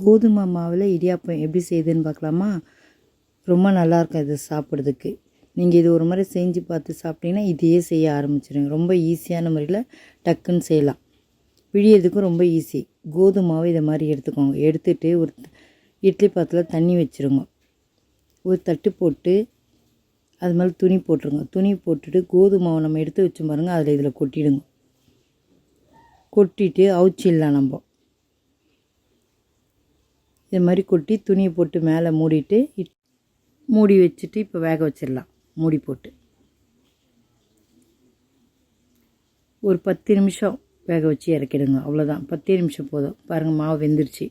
கோதுமை மாவில் இடியாப்பம் எப்படி செய்யுதுன்னு பார்க்கலாமா? ரொம்ப நல்லாயிருக்கும் இது சாப்பிட்றதுக்கு. நீங்கள் இது ஒரு முறை செஞ்சு பார்த்து சாப்பிட்டீங்கன்னா இதையே செய்ய ஆரம்பிச்சிடுங்க ரொம்ப ஈஸியான முறையில் டக்குன்னு செய்யலாம். பிழியறதுக்கும் ரொம்ப ஈஸி. கோதுமாவை இதை மாதிரி எடுத்துக்கோங்க. எடுத்துட்டு ஒரு இட்லி பாத்திரத்தில் தண்ணி வச்சுருங்க. ஒரு தட்டு போட்டு அது மாதிரி துணி போட்டுருங்க. துணி போட்டுட்டு கோதுமாவை நம்ம எடுத்து வச்சு பாருங்கள் அதில் இதில் கொட்டிடுங்க. கொட்டிட்டு அவிச்சிடலாம் நம்ம. இது மாதிரி கொட்டி துணியை போட்டு மேலே மூடிட்டு இட் மூடி வச்சுட்டு இப்போ வேக வச்சிடலாம். மூடி போட்டு. ஒரு பத்து நிமிஷம் வேக வச்சு இறக்கிடுங்க. அவ்வளோதான். பத்தே நிமிஷம் போதும். பாருங்கள் மாவு வெந்துருச்சு.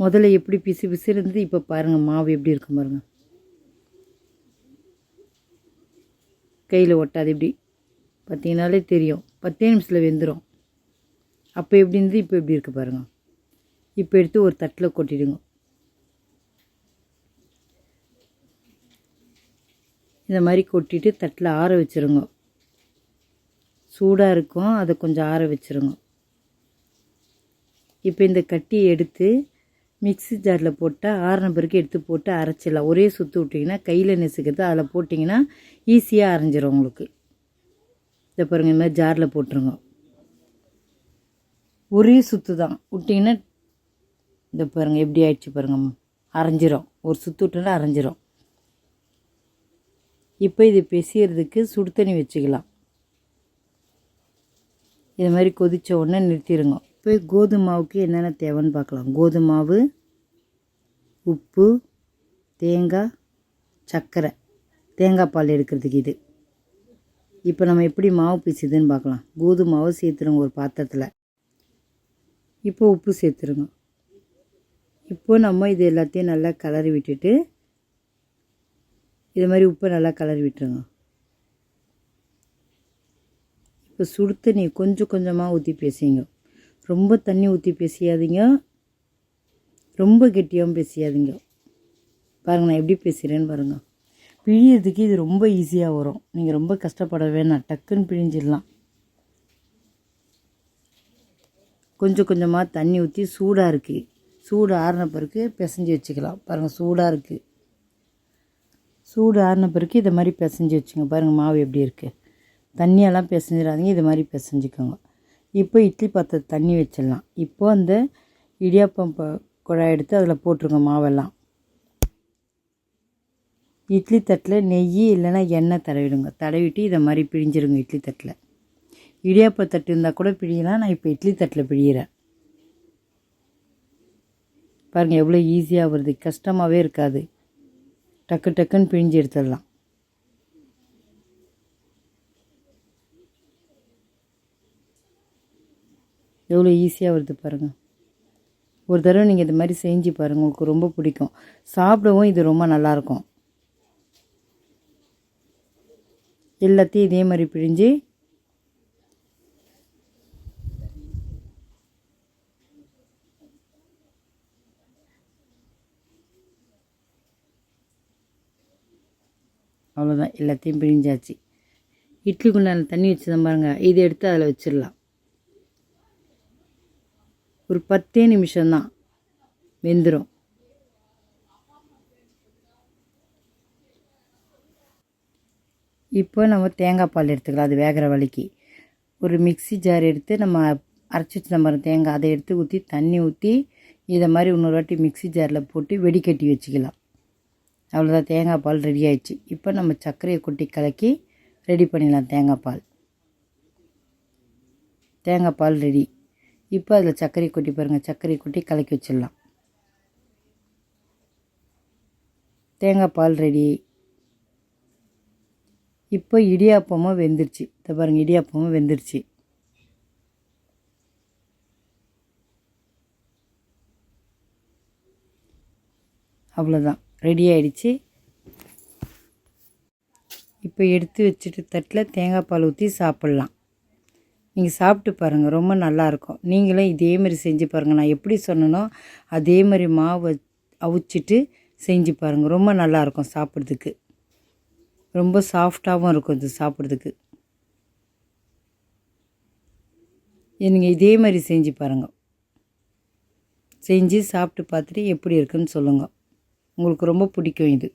முதல்ல எப்படி பிசு பிசு இருந்தது இப்போ பாருங்கள் மாவு எப்படி இருக்கும் பாருங்கள் கையில் ஒட்டாது எப்படி பார்த்தீங்கனாலே தெரியும். பத்தே நிமிஷத்தில் வெந்துடும் அப்போ எப்படி இருந்து இப்போ எப்படி இருக்குது பாருங்கள் இப்போ எடுத்து ஒரு தட்டில் கொட்டிடுங்க. இந்த மாதிரி கொட்டிட்டு தட்டில் ஆற வச்சுருங்க. சூடாக இருக்கும் அதை கொஞ்சம் ஆற வச்சுருங்க. இப்போ இந்த கட்டியை எடுத்து மிக்ஸி ஜாரில் போட்டால் ஆறின பிறகு எடுத்து போட்டு அரைச்சிடலாம். ஒரே சுற்று விட்டிங்கன்னா கையில் நெசுக்கிறது அதில் போட்டிங்கன்னா ஈஸியாக அரைஞ்சிரும் உங்களுக்கு. இதை பாருங்கள் இந்த மாதிரி ஜாரில் போட்டுருங்க. ஒரே சுற்று தான் விட்டிங்கன்னா இந்த பாருங்கள் எப்படி ஆயிடுச்சு பாருங்கள் அரைஞ்சிரும். ஒரு சுற்று விட்டோன்னா அரைஞ்சிரும். இப்போ இது பிசையறதுக்கு சுடு தண்ணி வச்சுக்கலாம். இது மாதிரி கொதித்த உடனே நிறுத்திடுங்க இப்போ கோதுமை மாவுக்கு என்னென்ன தேவைன்னு பார்க்கலாம். கோதுமை மாவு உப்பு தேங்காய் சர்க்கரை. தேங்காய் பால் எடுக்கிறதுக்கு இது. இப்போ நம்ம எப்படி மாவு பிசுதுன்னு பார்க்கலாம். கோதுமை மாவு சேர்த்துருங்க ஒரு பாத்திரத்தில். இப்போ உப்பு சேர்த்துருங்க. இப்போ நம்ம இது எல்லாத்தையும் நல்லா கலரி விட்டுட்டு இது மாதிரி உப்பை நல்லா கலரி விட்டுருங்க. இப்போ சுடு தண்ணி கொஞ்சம் கொஞ்சமாக ஊற்றி பேசிங்க. ரொம்ப தண்ணி ஊற்றி பேசியாதீங்க. ரொம்ப கெட்டியாகவும் பேசியாதீங்க. பாருங்க நான் எப்படி பேசுகிறேன்னு பாருங்கள் பிழியறதுக்கு இது ரொம்ப ஈஸியாக வரும். நீங்கள் ரொம்ப கஷ்டப்பட வேணாம். டக்குன்னு பிழிஞ்சிடலாம். கொஞ்சம் கொஞ்சமாக தண்ணி ஊற்றி சூடாக இருக்குது சூடு ஆறின பிறகு பிசைஞ்சு வச்சுக்கலாம். பாருங்கள் சூடாக இருக்குது சூடு ஆறின பிறகு இதை மாதிரி பிசைஞ்சு வச்சுங்க. பாருங்கள் மாவு எப்படி இருக்குது தண்ணியெல்லாம் பிசைஞ்சிடாதீங்க இது மாதிரி பிசைஞ்சிக்கோங்க. இப்போ இட்லி பாத்திர தண்ணி வச்சிடலாம். இப்போ அந்த இடியாப்பம் குழாய் எடுத்து அதில் போட்டிருங்க மாவெல்லாம். இட்லி தட்டில் நெய் இல்லைன்னா எண்ணெய் தடவிடுங்க. தடவிட்டு இதை மாதிரி பிழிஞ்சிருங்க இட்லி தட்டில். இடியாப்ப தட்டு இருந்தால் கூட பிழியலாம். நான் இப்போ இட்லி தட்டில் பிழிகிறேன் பாருங்கள் எவ்வளோ ஈஸியாக வருது. கஷ்டமாகவே இருக்காது. டக்கு டக்குன்னு பிழிஞ்சு எடுத்துடலாம். எவ்வளோ ஈஸியாக வருது பாருங்கள் ஒரு தடவை நீங்கள் இது மாதிரி செஞ்சு பாருங்கள் உங்களுக்கு ரொம்ப பிடிக்கும். சாப்பிடவும் இது ரொம்ப நல்லாயிருக்கும். எல்லாத்தையும் இதே மாதிரி பிழிஞ்சு அவ்வளோதான் எல்லாத்தையும் பிழிஞ்சாச்சு. இட்லி குண்டான தண்ணி வச்சுதான் பாருங்கள் இதை எடுத்து அதில் வச்சிடலாம். ஒரு பத்தே நிமிஷம்தான் வெந்துடும் இப்போ நம்ம தேங்காய் பால் எடுத்துக்கலாம் அது வேகிற வலிக்கு ஒரு மிக்ஸி ஜார் எடுத்து நம்ம அரைச்சி வச்சு நம்ம தேங்காய் அதை எடுத்து ஊற்றி தண்ணி ஊற்றி இதை மாதிரி இன்னொரு வாட்டி மிக்ஸி ஜாரில் போட்டு வெடிக்கட்டி வச்சுக்கலாம். அவ்வளோதான் தேங்காய் பால் ரெடி ஆயிடுச்சு. இப்போ நம்ம சர்க்கரையை கொட்டி கலக்கி ரெடி பண்ணிடலாம் தேங்காய் பால். தேங்காய் பால் ரெடி இப்போ அதில் சர்க்கரை கொட்டி பாருங்கள் சர்க்கரை கொட்டி கலக்கி வச்சிடலாம். தேங்காய் பால் ரெடி இப்போ இடியாப்பமும் வெந்துருச்சு. இதை பாருங்கள் இடியாப்பமும் வெந்துருச்சு. அவ்வளோதான் ரெடி ஆகிடுச்சி இப்போ எடுத்து வச்சுட்டு தட்டில் தேங்காய் பால் ஊற்றி சாப்பிட்லாம். நீங்கள் சாப்பிட்டு பாருங்கள் ரொம்ப நல்லாயிருக்கும். நீங்களும் இதே மாதிரி செஞ்சு பாருங்கள் நான் எப்படி சொன்னனோ அதே மாதிரி மாவு அவிச்சிட்டு செஞ்சு பாருங்கள் ரொம்ப நல்லாயிருக்கும் சாப்பிட்றதுக்கு. ரொம்ப சாஃப்டாகவும் இருக்கும் இது சாப்பிட்றதுக்கு. நீங்கள் இதே மாதிரி செஞ்சு பாருங்கள் செஞ்சு சாப்பிட்டு பார்த்துட்டு எப்படி இருக்குன்னு சொல்லுங்கள் உங்களுக்கு ரொம்ப பிடிக்கும் இது.